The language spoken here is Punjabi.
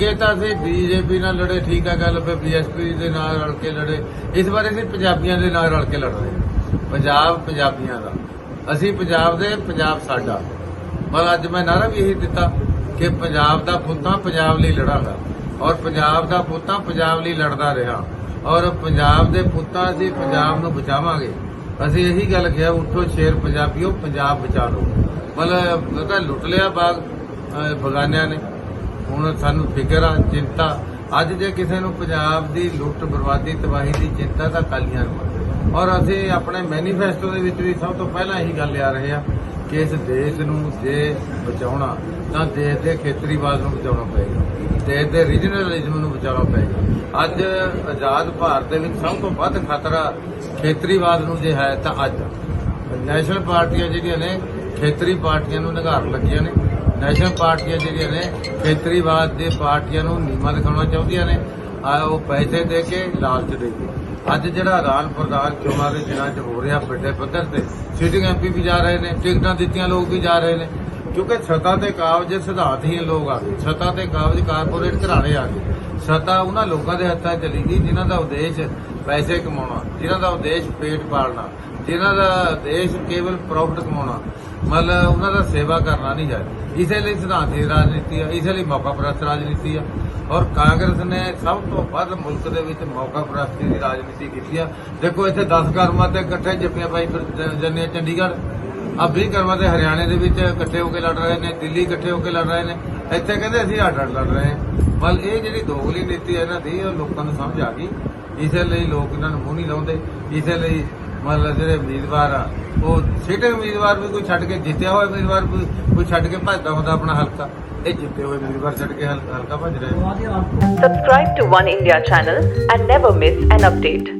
ਅੱਗੇ ਤਾਂ ਅਸੀਂ ਬੀਜੇਪੀ ਨਾਲ ਲੜੇ, ਠੀਕ ਆ ਗੱਲ, ਫਿਰ ਬੀਐਸਪੀ ਦੇ ਨਾਲ ਰਲ ਕੇ ਲੜੇ। ਇਸ ਵਾਰ ਅਸੀਂ ਪੰਜਾਬੀਆਂ ਦੇ ਨਾਲ ਰਲ ਕੇ ਲੜ ਰਹੇ ਹਾਂ। ਪੰਜਾਬ ਪੰਜਾਬੀਆਂ ਦਾ। ਅਸੀਂ ਪੰਜਾਬ ਦੇ, ਪੰਜਾਬ ਸਾਡਾ। ਮਤਲਬ ਅੱਜ ਮੈਂ ਨਾਰਾ ਵੀ ਇਹੀ ਦਿੱਤਾ ਕਿ ਪੰਜਾਬ ਦਾ ਪੁੱਤਾਂ ਪੰਜਾਬ ਲਈ ਲੜਾਂਗਾ। ਔਰ ਪੰਜਾਬ ਦਾ ਪੁੱਤਾਂ ਪੰਜਾਬ ਲਈ ਲੜਦਾ ਰਿਹਾ। ਔਰ ਪੰਜਾਬ ਦੇ ਪੁੱਤਾਂ ਅਸੀਂ ਪੰਜਾਬ ਨੂੰ ਬਚਾਵਾਂਗੇ। ਅਸੀਂ ਇਹੀ ਗੱਲ ਕਿਹਾ, ਉੱਠੋ ਸ਼ੇਰ ਪੰਜਾਬੀਓ, ਪੰਜਾਬ ਬਚਾ ਲਓ। ਮਤਲਬ ਉਹ ਤਾਂ ਲੁੱਟ ਲਿਆ ਬਾਗ ਬਗਾਨਿਆਂ ਨੇ। ਹੁਣ ਸਾਨੂੰ ਫਿਕਰ ਆ, ਚਿੰਤਾ। ਅੱਜ ਜੇ ਕਿਸੇ ਨੂੰ ਪੰਜਾਬ ਦੀ ਲੁੱਟ, ਬਰਬਾਦੀ, ਤਬਾਹੀ ਦੀ ਚਿੰਤਾ, ਤਾਂ ਕਾਲੀਆਂ ਨੂੰ ਔਰ ਅਸੀਂ ਆਪਣੇ ਮੈਨੀਫੈਸਟੋ ਦੇ ਵਿੱਚ ਵੀ ਸਭ ਤੋਂ ਪਹਿਲਾਂ ਇਹੀ ਗੱਲ ਲਿਆ ਰਹੇ ਆ ਕਿ ਇਸ ਦੇਸ਼ ਨੂੰ ਜੇ ਬਚਾਉਣਾ, ਤਾਂ ਦੇਸ਼ ਦੇ ਖੇਤਰੀਵਾਦ ਨੂੰ ਬਚਾਉਣਾ ਪਏਗਾ। ਦੇਸ਼ ਦੇ ਰੀਜਨਲਿਜ਼ਮ ਨੂੰ ਬਚਾਉਣਾ ਪਏਗਾ। ਅੱਜ ਆਜ਼ਾਦ ਭਾਰਤ ਦੇ ਵਿੱਚ ਸਭ ਤੋਂ ਵੱਧ ਖਤਰਾ ਖੇਤਰੀਵਾਦ ਨੂੰ ਜੇ ਹੈ, ਤਾਂ ਅੱਜ। ਨੈਸ਼ਨਲ ਪਾਰਟੀਆਂ ਜਿਹੜੀਆਂ ਨੇ, ਖੇਤਰੀ ਪਾਰਟੀਆਂ ਨੂੰ ਨਿਗਾਰ ਲੱਗੀਆਂ ਨੇ। ਨੈਸ਼ਨਲ ਪਾਰਟੀਆਂ ਜਿਹੜੀਆਂ ਨੇ, ਖੇਤਰੀਵਾਦ ਦੇ ਪਾਰਟੀਆਂ ਨੂੰ ਨੀਮਾ ਦਿਖਾਉਣਾ ਚਾਹੁੰਦੀਆਂ ਨੇ। ਆ, ਉਹ ਪੈਸੇ ਦੇ ਕੇ, ਲਾਲਚ ਦੇ ਕੇ। ਅੱਜ ਜਿਹੜਾ ਆਦਾਨ ਪ੍ਰਦਾਨ ਚੋਣਾਂ ਦੇ ਦਿਨਾਂ 'ਚ ਹੋ ਰਿਹਾ ਵੱਡੇ ਪੱਧਰ ਤੇ, ਸਿਟਿੰਗ ਐਮਪੀ ਵੀ ਜਾ ਰਹੇ ਨੇ, ਟਿਕਟਾਂ ਦਿੱਤੀਆਂ ਲੋਕ ਵੀ ਜਾ ਰਹੇ ਨੇ। ਕਿਉਂਕਿ ਸੱਤਾ ਤੇ ਕਾਬਜ ਸਿਧਾਂਤ ਹੀ ਲੋਕ ਆ ਗਏ। ਸਤਾ ਤੇ ਕਾਬਜ ਕਾਰਪੋਰੇਟ ਘਰਾਣੇ ਆ ਗਏ। ਸੱਤਾ ਉਹਨਾਂ ਲੋਕਾਂ ਦੇ ਹੱਥਾਂ ਚਲੀ ਗਈ, ਜਿਨ੍ਹਾਂ ਦਾ ਉਦੇਸ਼ ਪੈਸੇ ਕਮਾਉਣਾ, ਜਿਨ੍ਹਾਂ ਦਾ ਉਦੇਸ਼ ਪੇਟ ਪਾਲਣਾ, ਜਿਨ੍ਹਾਂ ਦਾ ਉਦੇਸ਼ ਕੇਵਲ ਪ੍ਰੋਫਿਟ ਕਮਾਉਣਾ, ਮਤਲਬ ਉਹਨਾਂ ਦਾ ਸੇਵਾ ਕਰਨਾ ਨਹੀਂ ਹੈ ਇਸੇ ਲਈ ਸਿਧਾਂਤੀ ਰਾਜਨੀਤੀ ਆ, ਇਸੇ ਲਈ ਮੌਕਾ ਪ੍ਰਸਤ ਰਾਜਨੀਤੀ ਆ। ਔਰ ਕਾਂਗਰਸ ਨੇ ਸਭ ਤੋਂ ਵੱਧ ਮੁਲਕ ਦੇ ਵਿੱਚ ਮੌਕਾ ਪ੍ਰਸਤੀ ਦੀ ਰਾਜਨੀਤੀ ਕੀਤੀ ਆ। ਦੇਖੋ ਇੱਥੇ 10 ਕਰਮਾਂ ਤੇ ਇਕੱਠੇ ਜੱਪੀਆਂ ਪਾਈ ਫਿਰ ਜਾਂਦੇ ਆ ਚੰਡੀਗੜ੍ਹ। ਆ 20 ਕਰਮਾਂ ਤੇ ਹਰਿਆਣੇ ਦੇ ਵਿੱਚ ਇਕੱਠੇ ਹੋ ਕੇ ਲੜ ਰਹੇ ਨੇ, ਦਿੱਲੀ ਇਕੱਠੇ ਹੋ ਕੇ ਲੜ ਰਹੇ ਨੇ। ਇੱਥੇ ਕਹਿੰਦੇ ਅਸੀਂ ਅੱਡ ਅੱਡ ਲੜ ਰਹੇ ਹਾਂ। ਮਤਲਬ ਇਹ ਜਿਹੜੀ ਦੋਗਲੀ ਨੀਤੀ ਹੈ ਇਹਨਾਂ ਦੀ, ਉਹ ਲੋਕਾਂ ਨੂੰ ਸਮਝ ਆ ਗਈ। ਇਸੇ ਲਈ ਲੋਕ ਇਹਨਾਂ ਨੂੰ ਮੂੰਹ ਨਹੀਂ ਲਾਉਂਦੇ, ਇਸੇ ਲਈ ਮਤਲਬ ਜਿਹੜੇ ਉਮੀਦਵਾਰ ਆ, ਉਹ ਸਿੱਟੇ ਉਮੀਦਵਾਰ ਵੀ ਕੋਈ ਛੱਡ ਕੇ ਜਿੱਤਿਆ ਹੋਇਆ ਉਮੀਦਵਾਰ ਵੀ ਕੋਈ ਛੱਡ ਕੇ ਭੱਜਦਾ ਹੁੰਦਾ ਆਪਣਾ ਹਲਕਾ, ਇਹ ਜਿੱਤੇ ਹੋਏ ਉਮੀਦਵਾਰ ਛੱਡ ਕੇ ਹਲਕਾ ਭੱਜ ਰਿਹਾ ਨੇ Subscribe to One India channel and never miss an.